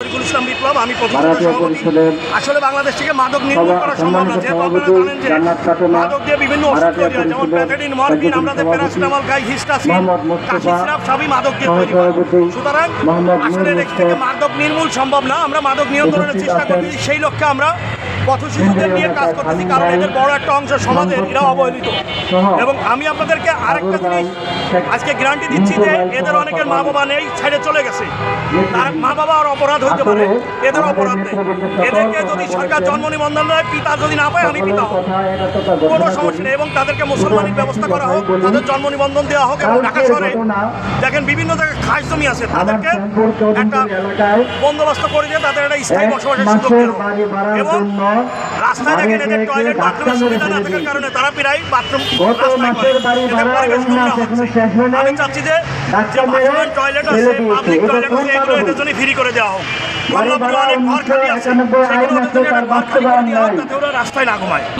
শরীফুল ইসলাম বিপ্লব আমি প্রথম ভারতীয় সভাপতি। পরিষদের আসলে বাংলাদেশ থেকে মাদক নির্মূল করা সম্ভব না যেহেতু আপনারা জানেন যে মাদক দিয়ে বিভিন্ন ওষুধ তৈরি হয় যেমন পরিষদের মরফিন আমাদের প্যারাসিটামল খাই হিস্টাসিন কাশি সিরাপ সবই মাদক দিয়ে তৈরি হয় সুতরাং আসলে দেশ থেকে মাদক নির্মূল সম্ভব না আমরা মাদক নিয়ন্ত্রণের চেষ্টা করি সেই লক্ষ্যে আমরা পথশিশুদের নিয়ে কাজ করতেছি কারণ এদের বড় একটা অংশ সমাজের এরা অবহেলিত। এবং আমি আপনাদেরকে আরেকটা জিনিস আজকে গ্যারান্টি দিচ্ছি যে এদের অনেকের মা বাবা নেই ছেড়ে চলে গেছে। তার মা বাবা আর অপরাধ হইতে পারে এদের অপরাধ নেই। এদেরকে যদি সরকার জন্ম নিবন্ধন দেয় পিতা যদি না পায় আমি পিতা একাত্মতা কোনো সমস্যা নেই এবং তাদেরকে মুসলমানের ব্যবস্থা করা হোক তাদের জন্ম নিবন্ধন দেওয়া হোক এবং ঢাকা শহরে দেখেন বিভিন্ন জায়গায় খাস জমি আছে তাদেরকে একটা বন্দোবস্ত করে দিয়ে তাদের একটা স্থায়ী বসবাসের সুযোগ দেওয়া হোক। এবং রাস্তায় দেখেন এদের টয়লেট বাথরুমের সুবিধা না থাকার কারণে তারা প্রায় বাথরুম রাস্তায় করে। মাসের বাড়ি এদের ভাড়া পরিবেশ নোংরা হচ্ছে। এখনও শেষ নাই। আমি চাচ্ছি যে যে বাথরুমের টয়লেট আছে পাবলিক টয়লেট কোন আছে এগুলো এদের জন্য ফ্রি করে দেওয়া হোক বাড়ি অনেক ঘর খালি আছে সেগুলো আইন ওদের আছে, জন্য একটা তার ঘর খালি দেওয়া হোক নাই। ওরা রাস্তায় না ঘুমায়